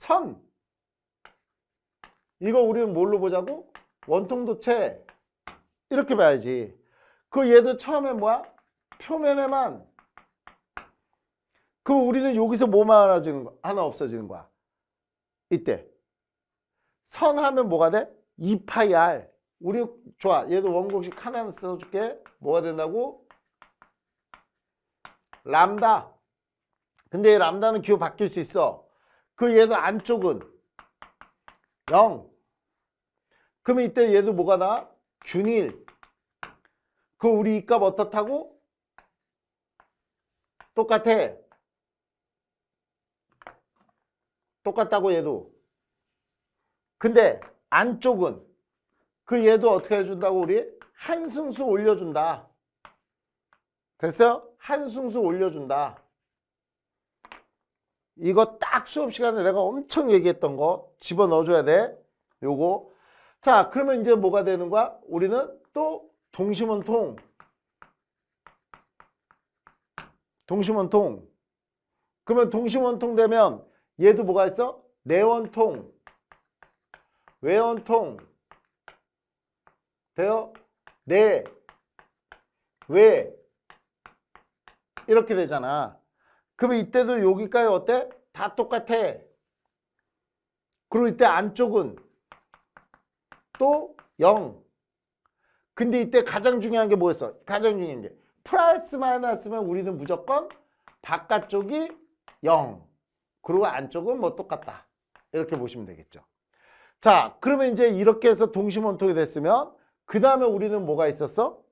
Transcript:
선. 이거 우리는 뭘로 보자고? 원통도체. 이렇게 봐야지. 그 얘도 처음에 뭐야? 표면에만. 그럼 우리는 여기서 뭐만 알아주는 거야? 하나 없어지는 거야. 이때. 선 하면 뭐가 돼? 2파이 R. 우리 좋아. 얘도 원공식 하나 써줄게. 뭐가 된다고? 람다. 근데 이 람다는 기호 바뀔 수 있어. 그 얘도 안쪽은 0. 그러면 이때 얘도 뭐가 나? 균일. 그 우리 이 값 어떻다고? 똑같아. 똑같다고 얘도. 근데 안쪽은 그 얘도 어떻게 해준다고 우리? 한 승수 올려준다. 됐어요? 한 승수 올려준다. 이거 딱 수업 시간에 내가 엄청 얘기했던 거 집어넣어줘야 돼. 요거. 자, 그러면 이제 뭐가 되는 거야? 우리는 또 동심원통. 동심원통. 그러면 동심원통 되면 얘도 뭐가 있어? 내원통. 외원통. 돼요? 내. 왜. 이렇게 되잖아. 그러면 이때도 여기까지 어때? 다 똑같아. 그리고 이때 안쪽은 또 0. 근데 이때 가장 중요한 게 뭐였어? 가장 중요한 게 플러스 마이너스면 우리는 무조건 바깥쪽이 0. 그리고 안쪽은 뭐 똑같다. 이렇게 보시면 되겠죠. 자, 그러면 이제 이렇게 해서 동심원통이 됐으면 그 다음에 우리는 뭐가 있었어?